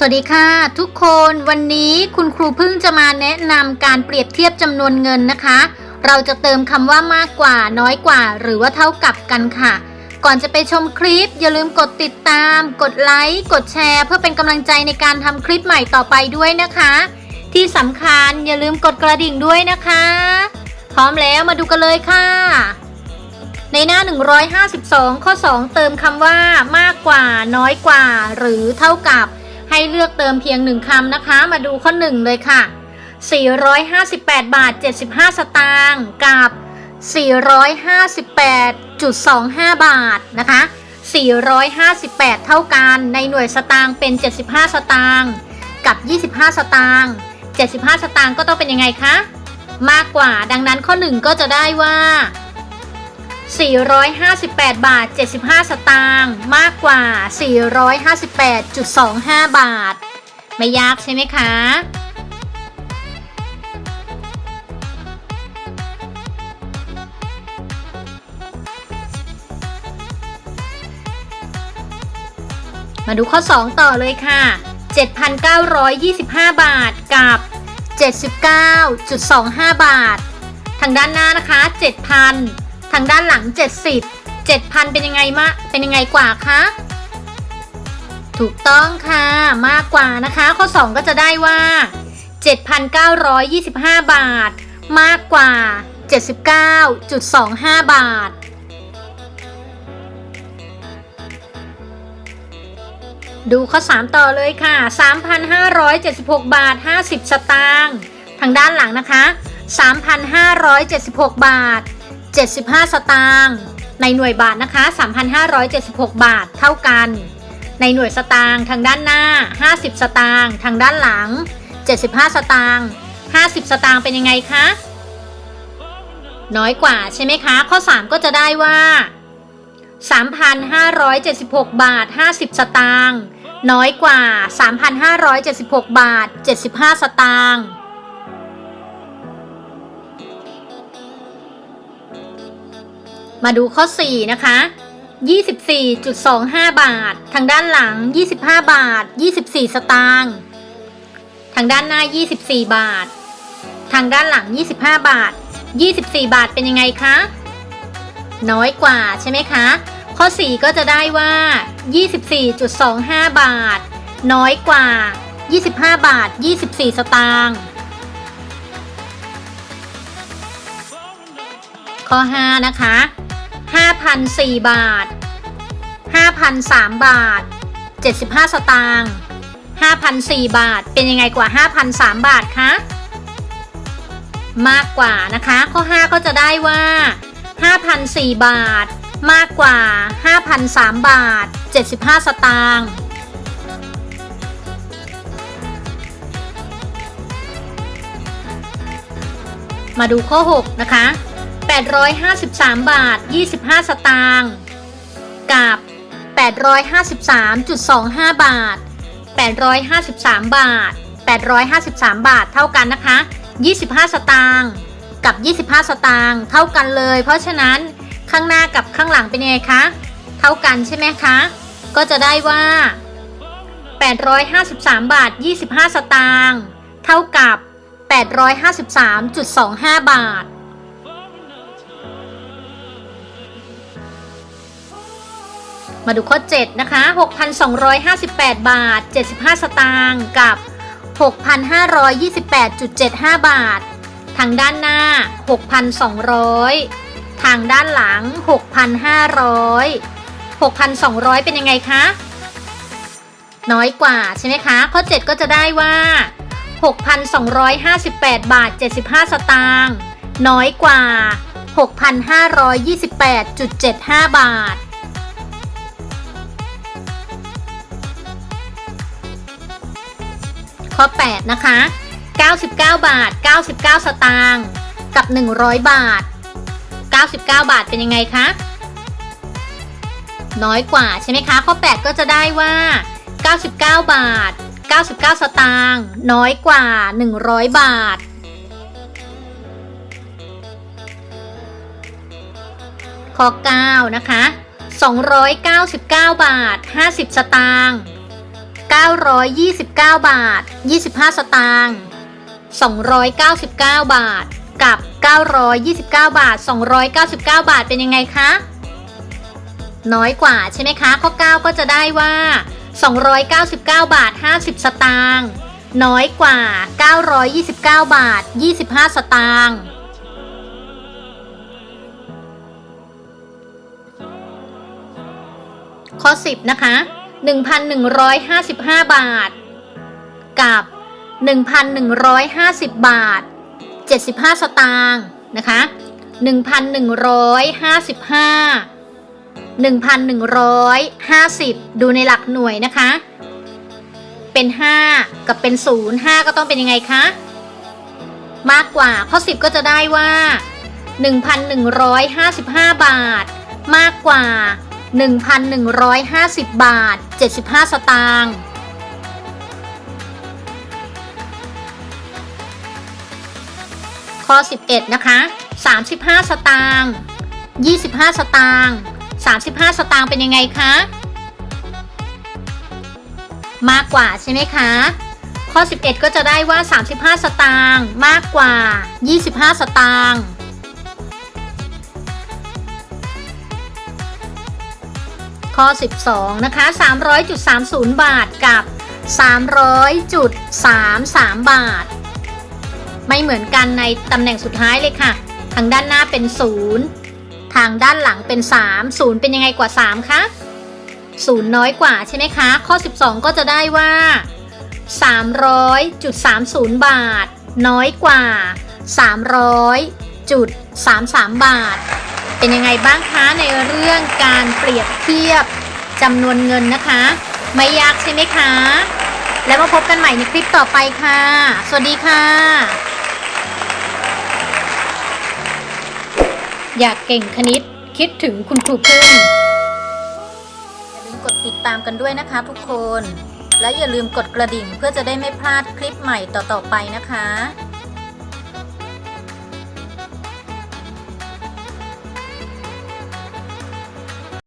สวัสดีค่ะ ทุกคนวันนี้คุณครูพึ่งจะมาแนะนำการเปรียบเทียบจำนวนเงินนะคะ เราจะเติมคำว่ามากกว่าน้อยกว่า หรือว่าเท่ากับกันค่ะ ก่อนจะไปชมคลิป อย่าลืมกดติดตาม กดไลค์กดแชร์ เพื่อเป็นกำลังใจในการทำคลิปใหม่ต่อไปด้วยนะคะ ที่สำคัญอย่าลืมกดกระดิ่งด้วยนะคะ พร้อมแล้วมาดูกันเลยค่ะ ในหน้า 152 ข้อ 2 เติมคำว่ามากกว่า น้อยกว่า หรือเท่ากับ ให้เลือกเติมเพียงหนึ่งคำนะคะ มาดูข้อ1เลยค่ะ 458 บาท 75 สตางค์กับ 458.25 บาทนะคะ 458 เท่ากันในหน่วยสตางค์เป็น 75 สตางค์กับ 25 สตางค์75 สตางค์ก็ต้องเป็นยังไงคะ มากกว่าดังนั้นข้อ 1 ก็จะได้ว่า 458 บาท 75 สตางค์มากกว่า 458.25 บาท ไม่ยากใช่ไหมคะมาดูข้อ 2 ต่อเลยค่ะ 7,925 บาทกับ 79.25 บาท ทางด้านหน้านะคะ 7,000 ทางด้านหลัง 70 7,000 เป็นยังไงมะเป็นยังไงกว่าคะถูกต้องค่ะ มากกว่านะคะ ข้อ 2 ก็จะได้ว่า 7,925 บาท มากกว่า 79.25 บาทดูข้อ 3 ต่อเลยค่ะ 3,576 บาท 50 สตางค์ ทางด้านหลังนะคะ 3,576 บาท 75 สตางค์ในหน่วยบาทนะคะ 3,576 บาทเท่ากัน ในหน่วยสตางค์ทางด้านหน้า 50 สตางค์ทางด้านหลัง 75 สตางค์50 สตางค์เป็นยังไงคะ น้อยกว่าใช่ไหมคะ ข้อ 3 ก็จะได้ว่า 3,576 บาท 50 สตางค์น้อยกว่า 3,576 บาท 75 สตางค์ มาดูข้อ 4 นะคะ 24.25 บาท ทางด้านหลัง 25 บาท 24 สตางค์ ทางด้านหน้า 24 บาท ทางด้านหลัง 25 บาท 24 บาทเป็นยังไงคะ น้อยกว่าใช่ไหมคะ ข้อ 4 ก็จะได้ว่า 24.25 บาท น้อยกว่า 25 บาท 24 สตางค์ข้อ 5 นะคะ 5,004 บาท 5,003 บาท 75 สตางค์5,004 บาท เป็นยังไงกว่า 5,003 บาทคะ มากกว่านะคะ ข้อ 5 ก็จะได้ว่า 5,004 บาท มากกว่า 5,003 บาท 75 สตางค์มาดูข้อ 6 นะคะ 853 บาท 25 สตางค์กับ 853.25 บาท 853 บาท 853 บาทเท่ากันนะคะ 25 สตางค์กับ 25 สตางค์เท่ากันเลย เพราะฉะนั้นข้างหน้ากับข้างหลังเป็นยังไงคะ เท่ากันใช่ไหมคะ ก็จะได้ว่า 853 บาท 25 สตางค์เท่ากับ 853.25 บาท มาดูข้อ 7 นะคะ 6,258 บาท 75 สตางค์กับ 6,528.75 บาท ทางด้านหน้า 6,200 ทางด้านหลัง 6,500 6,200 เป็นยังไงคะ น้อยกว่าใช่ไหมคะ ข้อ 7 ก็จะได้ว่า 6,258 บาท 75 สตางค์น้อยกว่า 6,528.75 บาท ข้อ 8 นะคะ 99 บาท 99 สตางค์กับ 100 บาท 99 บาทเป็นยังไงคะ น้อยกว่าใช่ไหมคะ ข้อ 8 ก็จะได้ว่า 99 บาท 99 สตางค์น้อยกว่า 100 บาทข้อ9นะคะ 299 บาท 50 สตางค์ 929 บาท 25 สตางค์ 299 บาท กับ 929 บาท 299 บาทเป็นยังไงคะ น้อยกว่าใช่ไหมคะ ข้อ 9 ก็จะได้ว่า 299 บาท 50 สตางค์ น้อยกว่า 929 บาท 25 สตางค์ข้อ 10 นะคะ 1,155 บาท กับ 1,150 บาท 75 สตางค์นะคะ1,155 1,150 ดูในหลักหน่วยนะคะ เป็น 5 กับเป็น 0 5 ก็ต้องเป็นยังไงคะ มากกว่าข้อ 10 ก็จะได้ว่า 1,155 บาท มากกว่า 1,150 บาท 75 สตางค์ข้อ 11 นะคะ 35 สตางค์25 สตางค์35 สตางค์เป็นยังไงคะ มากกว่าใช่ไหมคะข้อ 11 ก็จะได้ว่า 35 สตางค์มากกว่า 25 สตางค์ ข้อ 12 นะคะ 300.30 บาทกับ 300.33 บาท ไม่เหมือนกันในตำแหน่งสุดท้ายเลยค่ะ ทางด้านหน้าเป็น 0 ทางด้านหลังเป็น 3 0 เป็นยังไงกว่า 3 คะ0 น้อยกว่าใช่ไหมคะ ข้อ 12 ก็จะได้ว่า 300.30 บาท น้อยกว่า 300.33 บาท เป็นยังไงบ้างคะในเรื่องการเปรียบเทียบจำนวนเงินนะคะ ไม่ยากใช่ไหมคะ แล้วมาพบกันใหม่ในคลิปต่อไปค่ะ สวัสดีค่ะ อยากเก่งคณิตคิดถึงคุณครูพึ่งอย่าลืมกดติดตามกันด้วยนะคะทุกคน และอย่าลืมกดกระดิ่งเพื่อจะได้ไม่พลาดคลิปใหม่ต่อๆไปนะคะ